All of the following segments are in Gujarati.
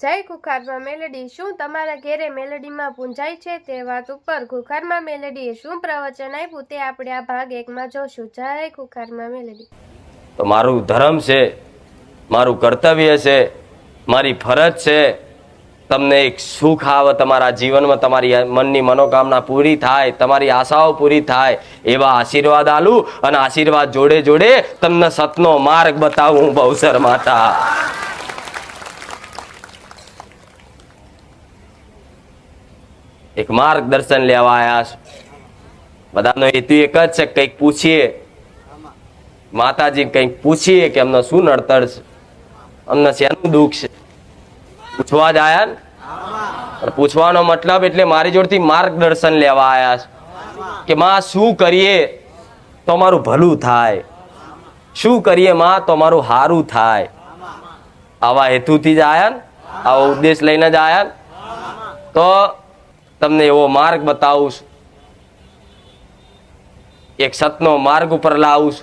જય ખુખારમાં મેલેડી, શું તમારા ઘેરે મેલેડીમાં પૂંજાય છે? તે વાત ઉપર ખુખારમાં મેલેડીએ શું પ્રવચન આપ્યું? તે આપણે આ ભાગ એકમાં જોશું. જય ખુખારમાં મેલેડી. તો મારું ધર્મ છે, મારું કર્તવ્ય છે, મારી ફરજ છે, તમને એક સુખ આવે તમારા જીવનમાં, તમારી મનની મનોકામના પૂરી થાય, તમારી આશાઓ પૂરી થાય, એવા આશીર્વાદ આલું અને આશીર્વાદ જોડે જોડે તમને સતનો માર્ગ બતાવું બહુસર માતા. એક માર્ગદર્શન લેવા આવ્યા બધાનો હેતુ એક જ છે કંઈક પૂછીએ. માતાજી કંઈક પૂછીએ કે અમને શું નડતર છે. અમને શેનું દુઃખ છે. પૂછવા જ આયા ને? પૂછવાનો મતલબ એટલે મારી જોડથી માર્ગદર્શન લેવા આયા છે. કે માં, શું કરીએ? તો મારું ભલું થાય. શું કરીએ માં? તો મારું સારું થાય. આવા હેતુથી જ આયા ને? આવો ઉદ્દેશ લઈને જ આયા તો તમને એવો માર્ગ બતાવું એક સતનો માર્ગ ઉપર લાવું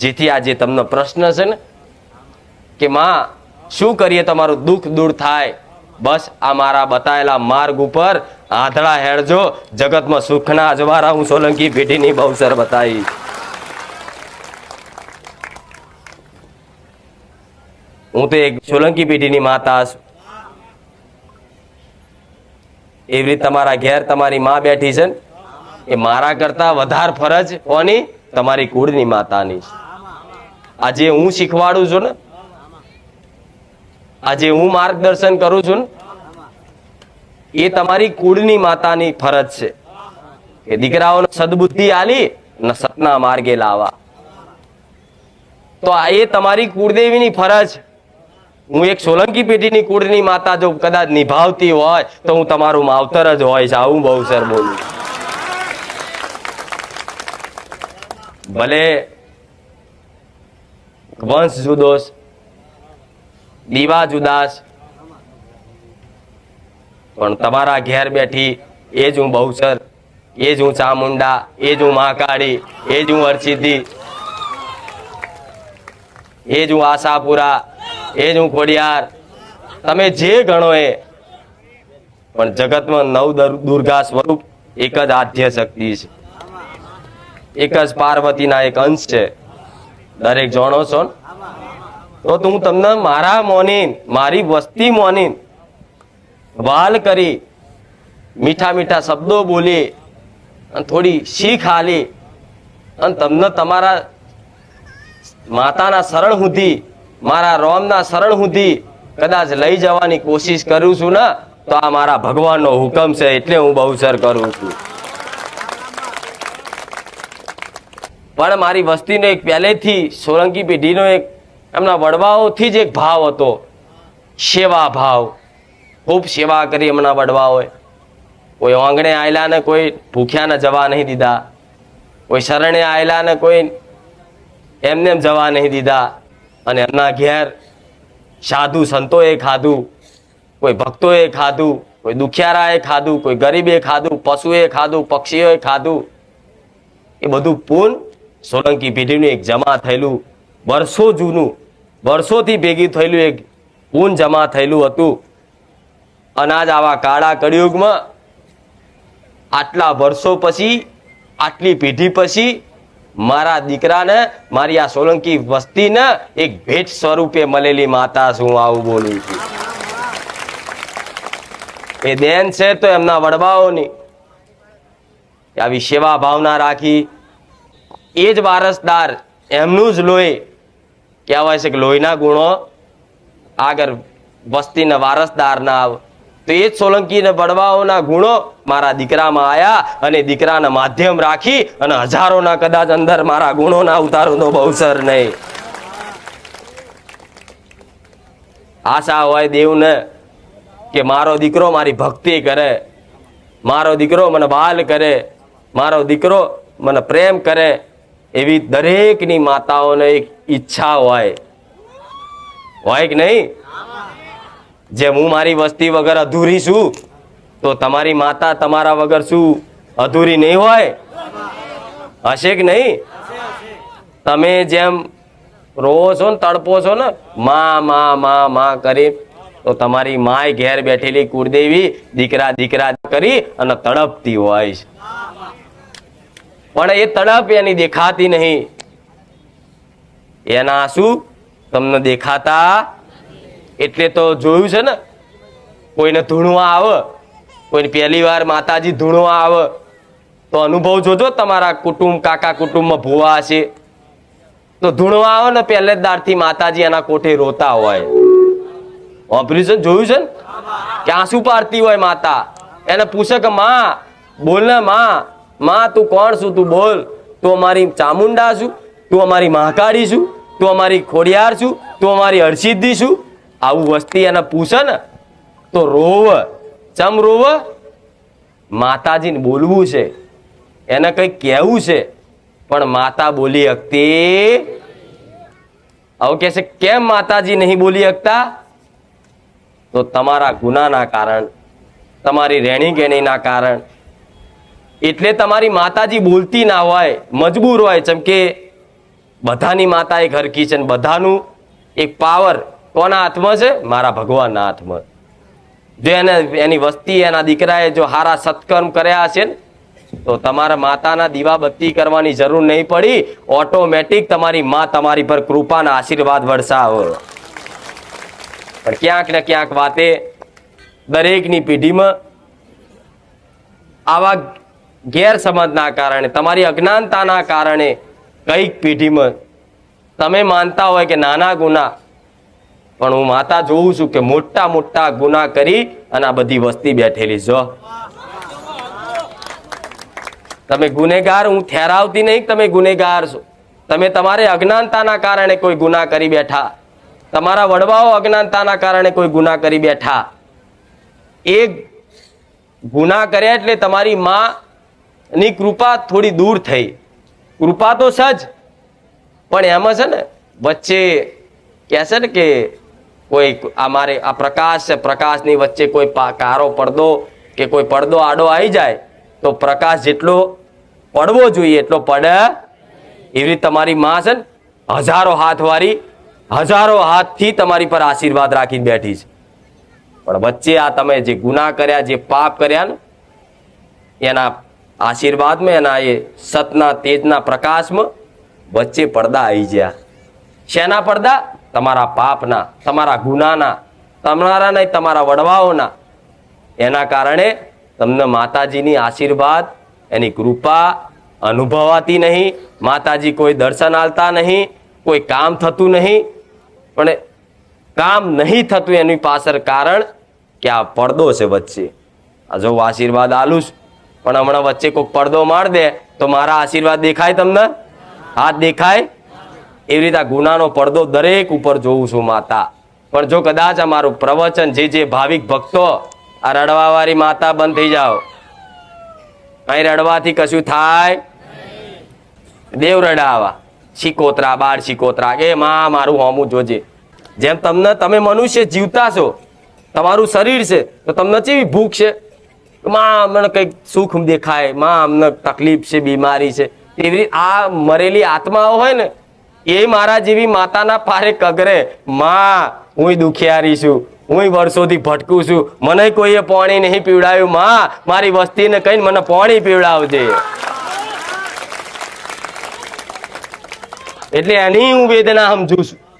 જેથી આજે તમને પ્રશ્ન છે ને, કે માં, શું કરીએ તમારું દુઃખ દૂર થાય? બસ આ મારા બતાવેલા માર્ગ ઉપર આંધળા હેળજો, જગતમાં સુખના અજવારા હું સોલંકી પેઢીની બહુસર બતાવી. હું તો એક સોલંકી પેઢીની માતા છું. એવી રીતે તમારા ઘેર તમારી માં બેઠી છે એ મારા કરતા વધારે ફરજ કોની? તમારી કુળની માતાની આજે હું શીખવાડું છું ને, આજે હું માર્ગદર્શન કરું છું ને, એ તમારી કુળની માતાની ફરજ છે. કે દીકરાઓને સદબુદ્ધિ આલી ને સતના માર્ગે લાવા. તો આ એ તમારી કુળદેવીની ફરજ. હું એક સોલંકી પેઢીની કુળની માતા જો કદાચ નિભાવતી હોય, તો હું તમારું માવતર જ હોય છે આવું બહુ સર બોલું. ભલે વંશ જુદોસ દીવા જુદાસ પણ તમારા ઘેર બેઠી એ જ હું બહુસર એ જ હું ચામુંડા એ જ હું મહાકાળી એ જ હું હરસિદ્ધિ એ જ હું આશાપુરા એ જ હું ખોડિયાર. તમે જે ગણો એ. પણ જગતમાં નવ દર- દુર્ગા સ્વરૂપ એક જ આધ્ય શક્તિ છે. એક જ પાર્વતીના એક અંશ છે. દરેક જાણો છો તો હું તમને મારા મોનીન, મારી વસ્તી મોની વાલ કરી, મીઠા મીઠા શબ્દો બોલી, અને થોડી શીખ હાલી અને તમને તમારા માતાના શરણ સુધી મારા રોમના શરણ સુધી કદાચ લઈ જવાની કોશિશ કરું છું ને, તો આ મારા ભગવાનનો હુકમ છે એટલે હું બહુસર કરું છું. પણ મારી વસ્તીનો એક પહેલેથી સોલંકી પેઢીનો એક એમના વડવાઓથી જ એક ભાવ હતો. સેવા ભાવ. ખૂબ સેવા કરી એમના વડવાઓએ. કોઈ આંગણે આવેલા ને કોઈ ભૂખ્યાને જવા નહીં દીધા. કોઈ શરણે આવેલા ને કોઈ એમને એમ જવા નહીં દીધા. અને એમના ઘેર સાધુ સંતોએ ખાધું, કોઈ ભક્તોએ ખાધું, કોઈ દુખિયારાએ ખાધું, કોઈ ગરીબે ખાધું, પશુએ ખાધું, પક્ષીઓએ ખાધું. એ બધું પૂન સોલંકી પેઢીનું એક જમા થયેલું, વર્ષો જૂનું, વર્ષોથી ભેગી થયેલું એક પૂન જમા થયેલું હતું. અનાજ આવા કાળા કળિયુગમાં આટલા વર્ષો પછી, આટલી પેઢી પછી મારા દીકરાને, મારી આ સોલંકી વસ્તીને એક ભેટ સ્વરૂપે મળેલી માતા શું આવું બોલું છું. એ દેન છે તો એમના વડવાઓની આવી સેવા ભાવના રાખી. એ જ વારસદાર એમનું જ લોહી. કહેવાય છે કે લોહીના ગુણો આગળ વસ્તીના વારસદારના તો એ સોલંકી ને બળવાઓના ગુણો મારા દીકરામાં આયા અને દીકરાના માધ્યમ રાખી અને હજારોના કદાચ અંદર મારા ગુણોના ઉતારોનો બહુસર નહીં. આશા હોય દેવને કે મારો દીકરો મારી ભક્તિ કરે, મારો દીકરો મને બાલ કરે, મારો દીકરો મને પ્રેમ કરે એવી દરેકની માતાઓને એક ઈચ્છા હોય. હોય કે નહીં? જેમ હું મારી વસ્તી વગર અધૂરી છું, તો તમારી માતા તમારા વગર શું અધૂરી નહીં હોય? હશે કે નહીં? તમે જેમ રોવો છો ને, તડપો છો ને, માં માં માં માં કરી, તો તમારી માય ઘેર બેઠેલી કુળદેવી દીકરા દીકરા કરી અને તડપતી હોય છે. પણ એ તડપ એની દેખાતી નહીં. એના શું? તમને દેખાતા એટલે તો જોયું છે ને, કોઈને ધૂણવા આવે, કોઈને પહેલી વાર માતાજી ધૂણવા આવે, તો અનુભવ જોજો તમારા કુટુંબ, કાકા કુટુંબમાં ભૂવા હશે. તો ધૂણવા આવે ને પહેલે જ દારથી માતાજી એના કોઠે રોતા હોય. ઓપરેશન જોયું છે ને? કે આંસુ પારતી હોય માતા. એને પૂછે કે, માં, બોલ ને, માં માં, તું કોણ છું? તું બોલ. તું અમારી ચામુંડા છું, તું અમારી મહાકાળી છું, તું અમારી ખોડિયાર છું, તું અમારી હરસિદ્ધિ છું. આવું વસ્તી એને પૂછે ને, તો રોવ. ચમ રોવ? માતાજીને બોલવું છે. એને કંઈક કહેવું છે. પણ માતા બોલી શકતી આવું કહે છે, કેમ માતાજી નહીં બોલી શકતા તો તમારા ગુનાના કારણ, તમારી રહેણી કહેણીના કારણ. એટલે તમારી માતાજી બોલતી ના હોય, મજબૂર હોય. જેમ કે બધાની માતા એક હરકી છે બધાનું એક પાવર કોના હાથમાં છે? મારા ભગવાનના હાથમાં. જો એને, એની વસ્તી, એના દીકરાએ જો હારા સત્કર્મ કર્યા હશે ને, તો તમારે માતાના દીવાબત્તી કરવાની જરૂર નહીં પડી. ઓટોમેટિક તમારી માં તમારી પર કૃપાના આશીર્વાદ વરસાવે. પણ ક્યાંક ને ક્યાંક વાતે દરેકની પેઢીમાં આવા ગેરસમજના કારણે, તમારી અજ્ઞાનતાના કારણે કંઈક પેઢીમાં તમે માનતા હોય કે નાના ગુના પણ હું માતા જોઉં છું કે મોટા મોટા ગુના કરી અને આ બધી વસ્તી બેઠેલી જો તમે ગુનેગાર, હું ઠેરાવતી નહીં તમે ગુનેગાર છો. તમે તમારે અજ્ઞાનતાના કારણે કોઈ ગુના કરી બેઠા. તમારા વડવાઓ અજ્ઞાનતાના કારણે કોઈ ગુના કરી બેઠા. એ ગુના કર્યા એટલે તમારી માની કૃપા થોડી દૂર થઈ. કૃપા તો સજ, પણ એમાં છે ને, વચ્ચે કહેશે ને કે કોઈ અમારે આ પ્રકાશ છે, પ્રકાશની વચ્ચે કોઈ કારો પડદો કે કોઈ પડદો આડો આવી જાય, તો પ્રકાશ જેટલો પડવો જોઈએ, એટલો પડે એવી રીતે તમારી માં છે ને, હજારો હાથવાળી હજારો હાથથી તમારી પર આશીર્વાદ રાખીને બેઠી છે. પણ વચ્ચે આ તમે જે ગુના કર્યા, જે પાપ કર્યા ને, એના આશીર્વાદમાં, એના એ સતના તેજના પ્રકાશમાં વચ્ચે પડદા આવી ગયા. શેના પડદા? તમારા પાપના, તમારા ગુનાના, તમારા નહીં, તમારા વડવાઓના. એના કારણે તમને માતાજીની આશીર્વાદ, એની કૃપા અનુભવાતી નહીં, માતાજી કોઈ દર્શન આલતા નહીં, કોઈ કામ થતું નહીં. પણ કામ નહીં થતું એની પાછળ કારણ કે આ પડદો છે વચ્ચે. આ જો આશીર્વાદ આલું પણ હમણાં વચ્ચે કોઈક પડદો માર દે, તો મારા આશીર્વાદ દેખાય તમને? હાથ દેખાય. એવી રીતે આ ગુનાનો પડદો દરેક ઉપર જોઉં છું માતા. પણ જો કદાચ આ મારું પ્રવચન જે જે ભાવિક ભક્તો આ રડવાવાળી માતા બંધ થઈ જાઓ. અહીં રડવાથી કશું થાય દેવ રડાવા. શીકોતરા, બાળ શીકોતરા. એ માં મારું હોમું જોજે. જેમ તમને તમે મનુષ્ય જીવતા છો, તમારું શરીર છે, તો તમને કેવી ભૂખ છે? માં અમને કંઈક સુખ દેખાય, માં અમને તકલીફ છે, બીમારી છે. એવી આ મરેલી આત્માઓ હોય ને એ મારા જેવી માતાના પારે કગરે, માં, હું દુખિયારી છું, હું વર્ષોથી ભટકું છું, મને કોઈએ પાણી નહીં પીવડાવ્યું, માં, મારી વસ્તીને કહીને મને પાણી પીવડાવજે. એટલે એની હું વેદના સમજુ છું.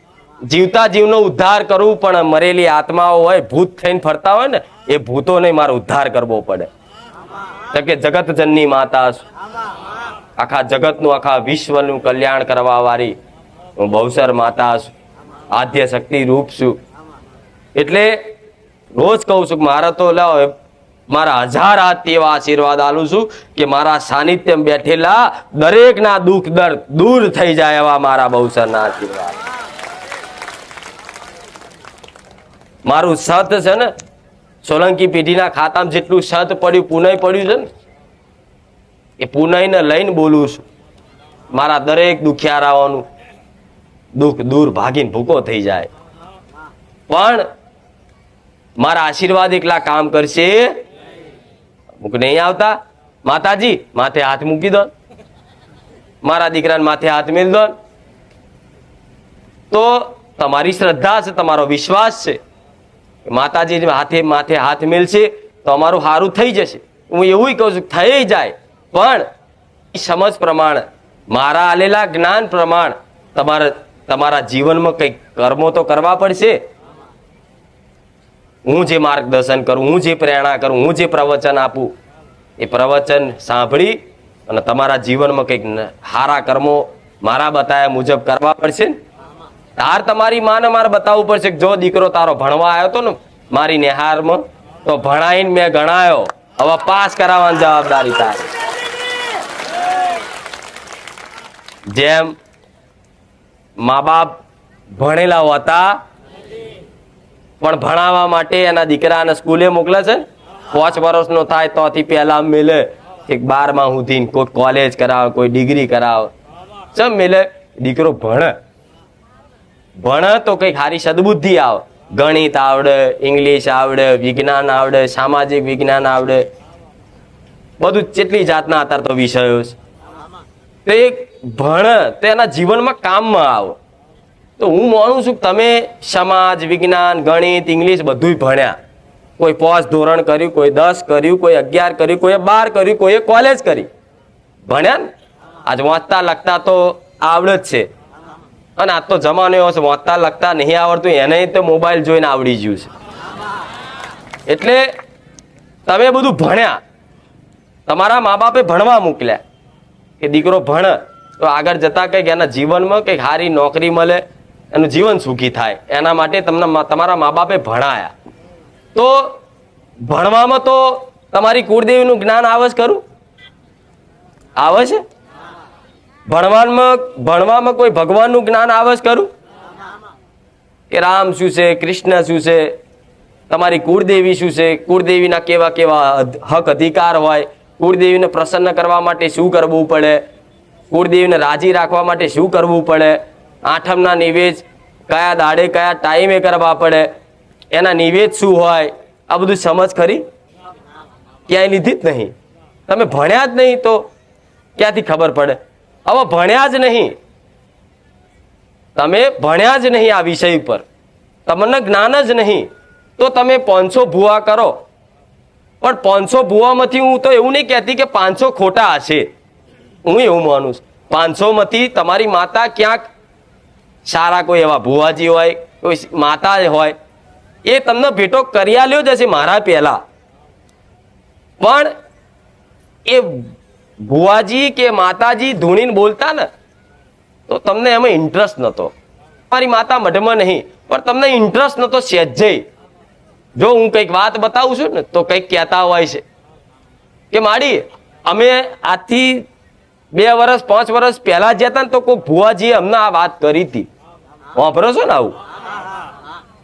જીવતા જીવનો ઉદ્ધાર કરવું પણ મરેલી આત્માઓ હોય, ભૂત થઈને ફરતા હોય ને, એ ભૂતોને મારો ઉદ્ધાર કરવો પડે. કે જગત જનની માતા આખા જગતનું, આખા વિશ્વનું કલ્યાણ કરવા વાળી હું બહુસર માતા છું. આદ્ય શક્તિ રૂપ છું. એટલે રોજ કહું છું કે મારા તો લાવ મારા હજાર હાથ એવા આશીર્વાદ આલું છું કે મારા સાનિધ્યમાં બેઠેલા દરેકના દુઃખ દર્દ દૂર થઈ જાય એવા મારા બહુસરના આશીર્વાદ. મારું સત છે ને, સોલંકી પેઢીના ખાતામાં જેટલું સત પડ્યું, પુનય પડ્યું છે ને, એ પુનયને લઈને બોલું છું. મારા દરેક દુખિયારાઓનું દુઃખ દૂર ભાગીને ભૂકો થઈ જાય. પણ મારા આશીર્વાદ એકલા કામ કરશે? અમુક નહીં આવતા. માતાજી, માથે હાથ મૂકી દો. મારા દીકરાને માથે હાથ મેળ દો. તો તમારી શ્રદ્ધા છે, તમારો વિશ્વાસ છે. માતાજી હાથે, માથે હાથ મેલશે તો અમારું સારું થઈ જશે. હું એવું કહું છું, થઈ જાય. પણ સમજ પ્રમાણે, મારા આલેલા જ્ઞાન પ્રમાણ તમારે તમારા જીવનમાં કંઈક કર્મો તો કરવા પડશે. હું જે માર્ગદર્શન કરું, હું જે પ્રેરણા કરું, હું જે પ્રવચન આપું, એ પ્રવચન સાંભળી અને તમારા જીવનમાં કંઈક સારા કર્મો મારા બતાવ્યા મુજબ કરવા પડશે ને. તાર તમારી માને મારે બતાવવું પડશે જો દીકરો તારો ભણવા આવ્યો હતો ને, મારી નેહારમાં, તો ભણાઈને મેં ગણાયો. હવે પાસ કરાવવાની જવાબદારી તારી. જેમ મા બાપ ભણેલા હોતા, પણ ભણાવવા માટે એના દીકરાને સ્કૂલે મોકલે છે. પાંચ વર્ષનો થાય તોથી પહેલા મેલે એક બારમાં સુધી કોઈ કોલેજ કરાવે, કોઈ ડિગ્રી કરાવે. ચમ મેલે, દીકરો ભણે. ભણે તો કંઈક સારી સદબુદ્ધિ આવે. ગણિત આવડે, ઇંગ્લિશ આવડે, વિજ્ઞાન આવડે, સામાજિક વિજ્ઞાન આવડે. બધું જેટલી જાતના અત્યારે તો વિષયો છે. તો ભણ તો એના જીવનમાં કામમાં આવો. તો હું માનું છું કે તમે સમાજ, વિજ્ઞાન, ગણિત, ઇંગ્લિશ બધું ભણ્યા. કોઈ પોસ ધોરણ કર્યું, કોઈ દસ કર્યું, કોઈ અગિયાર કર્યું કોઈએ બાર કર્યું કોઈએ કોલેજ કરી. ભણ્યા ને? આજ વાંચતા લખતા તો આવડે જ છે. અને આજ તો જમાનો એવો છે, વાંચતા લખતા નહીં આવડતું, એને તો મોબાઈલ જોઈને આવડી ગયું છે. એટલે તમે બધું ભણ્યા. તમારા મા બાપે ભણવા મોકલ્યા. કે દીકરો ભણે, તો આગળ જતા કંઈક એના જીવનમાં કંઈક સારી નોકરી મળે, એનું જીવન સુખી થાય. એના માટે તમને તમારા મા બાપે ભણાયા. તો ભણવામાં તો તમારી કુળદેવીનું જ્ઞાન આવે જ ખરું? આવે છે? ભણવામાં ભણવામાં કોઈ ભગવાનનું જ્ઞાન આવે જ ખરું? કે રામ શું છે, કૃષ્ણ શું છે, તમારી કુળદેવી શું છે, કુળદેવીના કેવા કેવા હક અધિકાર હોય કુળદેવીને પ્રસન્ન કરવા માટે શું કરવું પડે? કુળદેવીને રાજી રાખવા માટે શું કરવું પડે? આઠમના નિવેદ કયા દાડે કયા ટાઈમે કરવા પડે? એના નિવેદ શું હોય? આ બધું સમજ ખરી? ક્યાંય લીધી જ નહીં. તમે ભણ્યા જ નહીં તો ક્યાંથી ખબર પડે? હવે ભણ્યા જ નહીં. તમે ભણ્યા જ નહીં આ વિષય ઉપર. તમને જ્ઞાન જ નહીં. તો તમે પાંચસો ભૂવા કરો. પણ પાંચસો ભૂવામાંથી હું તો એવું નહીં કહેતી કે પાંચસો ખોટા હશે. હું એવું માનું છું. પાંચસો માંથી તમારી માતા ક્યાંક સારા કોઈ એવા ભુવાજી હોય, કોઈ માતા હોય, એ તમને ભેટો કરી આલ્યો જ હશે મારા પહેલા. પણ એ ભુવાજી કે માતાજી ધૂણીને બોલતા ને, તો તમને એમાં ઇન્ટરેસ્ટ નહોતો. મારી માતા મઢમાં નહીં, પણ તમને ઇન્ટરેસ્ટ નહોતો સહેજે જો હું કંઈક વાત બતાવું છું ને, તો કંઈક કહેતા હોય છે. કે માડી, અમે આજથી બે વર્ષ પાંચ વર્ષ પહેલા જતા ને તો કોઈ ભુવાજીએ અમને આ વાત કરી હતી. વાપરો છો ને આવું?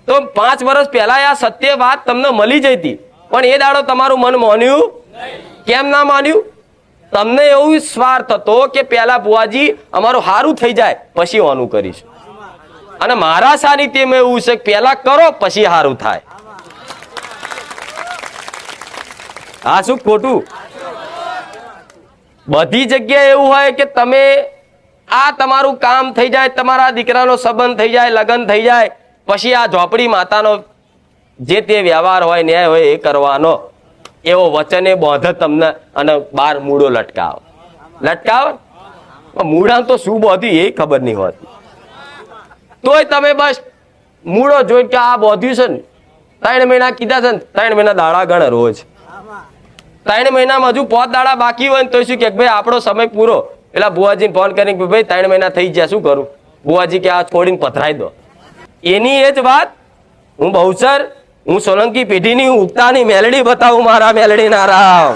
તો પાંચ વર્ષ પહેલા આ સત્ય વાત તમને મળી જઈ હતી. પણ એ દાડો તમારું મન માન્યું? કેમ ના માન્યું? તમને એવું સ્વાર્થ હતો કે પેલા ભુવાજી અમારું સારું થઈ જાય, પછી ઓનું કરીશું. અને મારા સાનિધ્યમાં એવું છે કે પહેલા કરો, પછી સારું થાય. આ શું, ખોટું? બધી જગ્યાએ એવું હોય કે તમે આ તમારું કામ થઈ જાય, તમારા દીકરાનો સંબંધ થઈ જાય, લગ્ન થઈ જાય, પછી આ ઝોપડી માતાનો જે તે વ્યવહાર હોય, ન્યાય હોય, એ કરવાનો. એવો વચને બોધ તમને અને બાર મૂળો લટકાવ. લટકાવ? મૂળા તો શું બોધ્યું એ ખબર નહીં હોતી. તોય તમે બસ મૂળો જોઈને કે આ બોધ્યું છે ને, ત્રણ મહિના કીધા છે ને, ત્રણ મહિના દાડા ગણ રોજ. ત્રણ મહિનામાં હજુ પોત દાડા બાકી હોય ને તો શું કે ભાઈ, આપણો સમય પૂરો. પેલા બુવાજીને ફોન કરીને ભાઈ, ત્રણ મહિના થઈ ગયા, શું કરું? બુવાજી કે, આ છોડીને પથરાઈ દો. એની એ જ વાત, હું બહુસર હું સોલંકી પેઢીની ઉગતાની મેલડી બતાવું મારા મેલડી ના રામ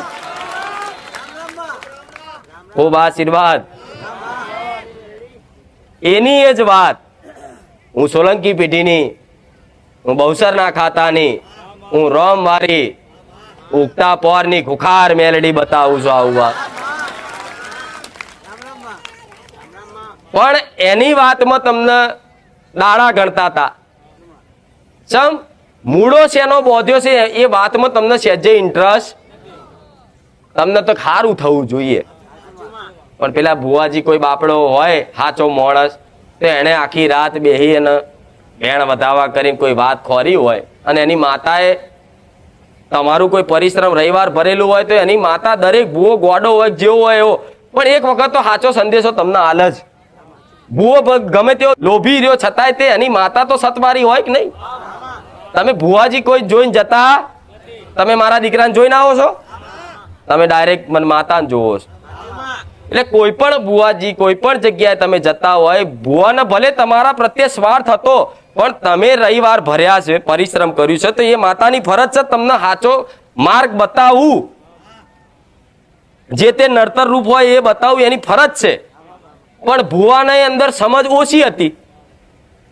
ખૂબ આશીર્વાદ. એની એ જ વાત, હું સોલંકી પેઢીની, હું બહુસરના ખાતાની, હું રોમ વારી ઉગતા પોરની ખુખાર મેલડી બતાવું છું આવું પણ એની વાતમાં તમને દાડા ગણતા હતા. ચમ, મૂળો શેનો બોધ્યો છે એ વાતમાં તમને સહેજે ઇન્ટરેસ્ટ તમને તો ખારું થવું જોઈએ. પણ પેલા ભુવાજી કોઈ બાપડો હોય, હાચો માણસ, તો એણે આખી રાત બેહી અને ભેણ વધાવા કરીને કોઈ વાત ખોરી હોય. અને એની માતાએ તમારું કોઈ પરિશ્રમ રવિવાર ભરેલું હોય તો એની માતા દરેક ભૂવો ગોડો હોય, જેવો હોય એવો. પણ એક વખત તો સાચો સંદેશો તમને હાલ જ. ભૂવો ગમે તેવો લોભી રહ્યો છતાંય તે એની માતા તો સતવારી હોય કે નહીં? તમે ભુવાજી કોઈ જોઈને જતા? તમે મારા દીકરાને જોઈને આવો છો? તમે ડાયરેક્ટ મને માતાને જોવો છો. એટલે કોઈ પણ ભુવાજી કોઈ પણ જગ્યાએ તમે જતા હોય, ભુવાને ભલે તમારા પ્રત્યે સ્વાર્થ હતો પણ તમે રવિવાર ભર્યા છે, પરિશ્રમ કર્યું છે, તો એ માતાની ફરજ છે તમને સાચો માર્ગ બતાવવું. જે તે નડતર રૂપ હોય એ બતાવવું, એની ફરજ છે. પણ ભુવાને અંદર સમજ ઓછી હતી.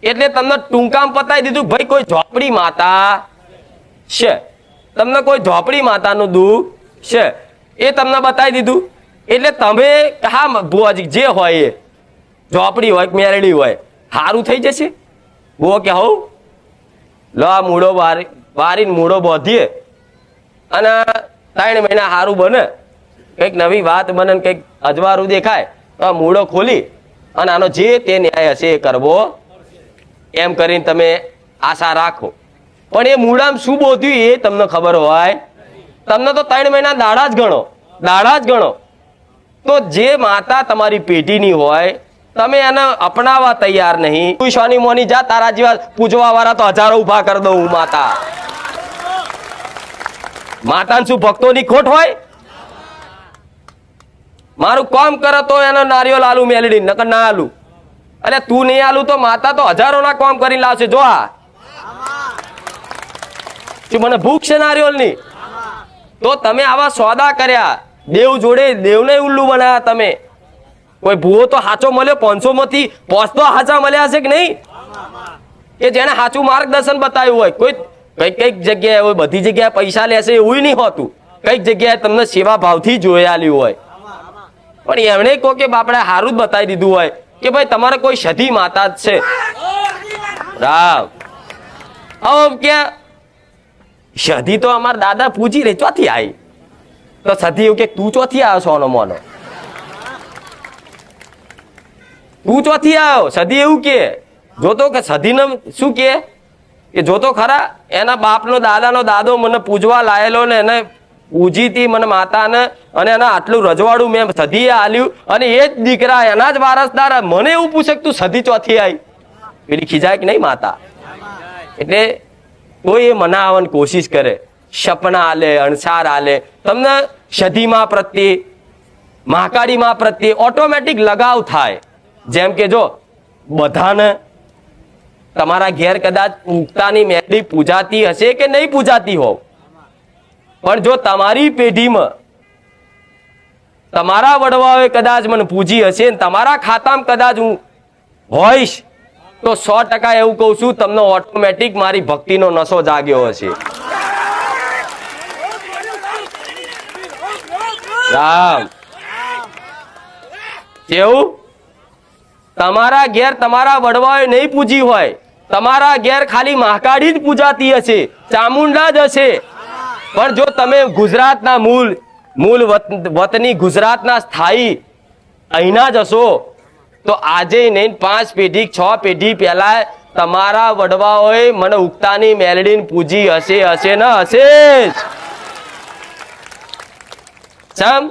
એટલે તમને ટૂંકામ પતાવી દીધું ભાઈ કોઈ ઝોપડી માતા છે. તમને કોઈ ઝોપડી માતાનું દુઃખ છે. એ તમને બતાવી દીધું. એટલે તમે હા, ભુવાજી, જે હોય એ. ઝોપડી હોય મેરડી હોય સારું થઈ જશે? ભુવો કે હું લો, આ મૂળો વારી, વારીને મૂળો બોધીએ. અને ત્રણ મહિના સારું બને. કંઈક નવી વાત બને ને કંઈક અજવારું દેખાય, તો આ મૂળો ખોલી. અને આનો જે તે ન્યાય હશે એ કરવો. એમ કરીને તમે આશા રાખો. પણ એ મૂળામાં શું બોધ્યું એ તમને ખબર હોય? તમને તો ત્રણ મહિના દાડા જ ગણો. દાડા જ ગણો. તો જે માતા તમારી પેઢીની હોય તમે એને અપનાવવા તૈયાર નહીં. તું શોની મોની જા, તારા જેવા પૂજવા વાળા તો હજારો ઊભા કરી દઉં હું, માતા. માતા શું ભક્તોની ખોટ હોય? મારું કામ કરે તો એનો નારિયો આલુ મેલડી, નકર ના આલુ. અરે તું નહીં આલુ તો માતા તો હજારો ના કામ કરીને લાવશે, જો આ. મને ભૂખ છે નારિયોલની તો તમે આવા સોદા કર્યા. દેવ જોડે દેવને ઉલ્લુ બનાવ્યા તમે. કોઈ ભૂવો તો હાચો મળ્યો? પાંચસો માંથી પોસ તો હાચા મળ્યા છે કે નહીં? કે જેને સાચું માર્ગદર્શન બતાવ્યું હોય. કોઈ કંઈક કંઈક જગ્યાએ હોય, બધી જગ્યાએ પૈસા લેશે એવું નહીં હોતું. કંઈક જગ્યાએ તમને સેવા ભાવથી જોયાલી હોય. પણ એમણે કહો કે બાપડે સારું જ બતાવી દીધું હોય કે ભાઈ તમારે કોઈ સધી માતા જ છે. રામ હવે કે સધી તો અમારા દાદા પૂછી રે ચોથી આવી તો સધી એવું કે તું ચોથી આવ્યો છો મોનો? તું ચોથી આવ્યો સદી એવું કે. જોતો કે સધીને શું કે? કે જોતો ખરા, એના બાપનો દાદાનો દાદો મને પૂજવા લાયેલો ને એને પૂજીતી મને માતાને અને એના આટલું રજવાડું મેં સધીએ આલ્યું અને એ જ દીકરા એના જ વારસદાર મને એવું પૂછે તું સધી ચોથી આવી પેલી ખીજાય કે નહીં માતા? એટલે કોઈ એ મનાવવાની કોશિશ કરે. સપના આલે, અણસાર આલે. તમને સધીમાં પ્રત્યે, મહાકાળીમાં પ્રત્યે ઓટોમેટિક લગાવ થાય. જેમ કે જો, બધાને તમારા ઘેર કદાચ ઉગતાની મેળી પૂજાતી હશે કે નહીં પૂજાતી હોવ? પણ જો તમારી પેઢીમાં તમારા વડવાઓએ કદાચ મને પૂજી હશે તમારા ખાતામાં કદાચ હું હોઈશ, તો સો ટકા એવું કહું છું, તમને ઓટોમેટિક મારી ભક્તિનો નશો જાગ્યો હશે. રામ. કેવું? તમારા ઘેર તમારા વડવાએ નહીં પૂજી હોય. તમારા ઘેર ખાલી મહાકાળી જ પૂજાતી હશે, ચામુંડા જ હશે. પણ જો તમે ગુજરાતના મૂળ મૂળ વત- વતની ગુજરાતના સ્થાયી અહીંના જ હશો, તો આજે નહીં, પાંચ પેઢી, છ પેઢી પહેલા તમારા વડવાઓએ મને ઉગતાની મેલડીને પૂજી હશે હશે ને, હશે સમ?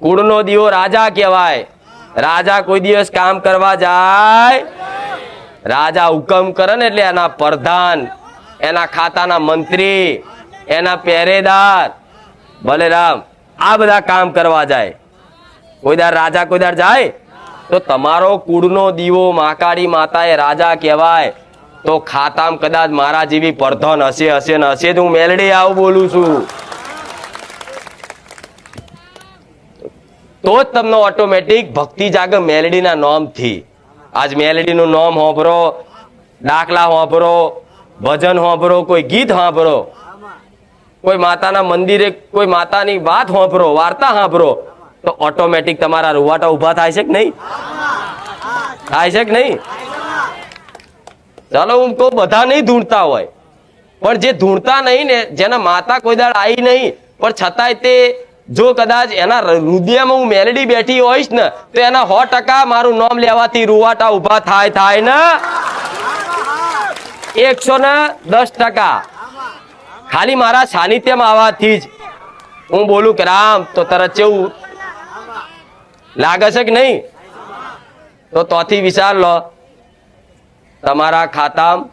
કુળનો દીવો રાજા કહેવાય. રાજા કોઈ દિવસ કામ કરવા જાય, રાજા હુકમ કરે ને એટલે એના પ્રધાન, એના ખાતાના મંત્રી, એના પહેરેદાર ભલે રામ આ બધા કામ કરવા જાય. કોઈ દાર રાજા, કોઈ દાર જાય? તો તમારો કુળનો દીવો મહાકાળી માતાએ રાજા કહેવાય. તો ખાતામાં કદાચ મારા જેવી પ્રધાન હશે હશે ને હશે તો હું મેલડી આવું બોલું છું. તો જ તમને ઓટોમેટિક ભક્તિ જાગ મેલડીના નોમથી. આજ મેલેડીનું નોમ હોંભરો દાખલા હોંભરો ભજન હોંભરો કોઈ ગીત હોંભરો કોઈ માતાના મંદિરે કોઈ માતાની વાત હોંભરો વાર્તા સાંભળો, તો ઓટોમેટિક તમારા રૂવાટા ઊભા થાય છે કે નહીં? થાય છે કે નહીં? ચાલો, હું કહું, બધા નહીં ધૂણતા હોય. પણ જે ધૂણતા નહીં ને, જેના માતા કોઈ દાડ આવી નહીં, પણ છતાંય તે જો કદાચ એના હૃદયમાં હું મેલડી બેઠી હોઈશ ને, તો એના સો ટકા મારું નામ લેવાથી રૂવાટા ઊભા થાય થાય ને. એકસો ને દસ ટકા. ખાલી મારા સાનિધ્યમાં આવવાથી જ હું બોલું કે રામ, તો તરત જેવું લાગે છે કે નહીં? તો તોથી વિચાર લો. તમારા ખાતામાં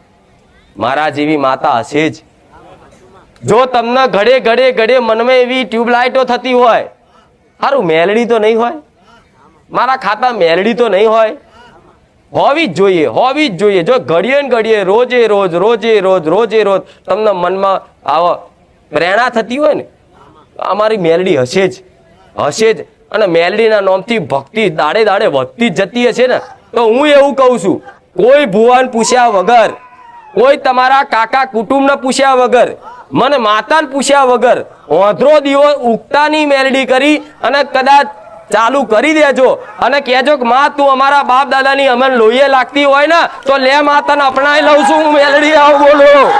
મારા જેવી માતા હશે જ. જો તમને ઘડે ઘડે ઘડે મનમાં એવી ટ્યુબલાઇટો થતી હોય સારું મેલડી તો નહીં હોય. મારા ખાતા મેલડી તો નહીં હોય. હોવી જ જોઈએ, હોવી જ જોઈએ. જો ઘડીએ ને ઘડીએ, રોજે રોજ રોજે રોજ રોજે રોજ તમને મનમાં આવો પ્રેરણા થતી હોય ને, અમારી મેલડી હશે જ હશે જ. અને મેલડીના નામથી ભક્તિ દાડે દાડે વધતી જતી હશે ને, તો હું એવું કહું છું, કોઈ ભુવાન પૂછ્યા વગર, કોઈ તમારા કાકા કુટુંબને પૂછ્યા વગર મને માતાને પૂછ્યા વગર ઓંધરો દીવો ઉગતાની મેલડી કરી અને કદાચ ચાલુ કરી દેજો અને કહેજો કે, માં, તું અમારા બાપ દાદાની અમને લોહીએ લાગતી હોય ને, તો લે માતાને અપનાવી લઉં છું, હું મેલડી આવું બોલો.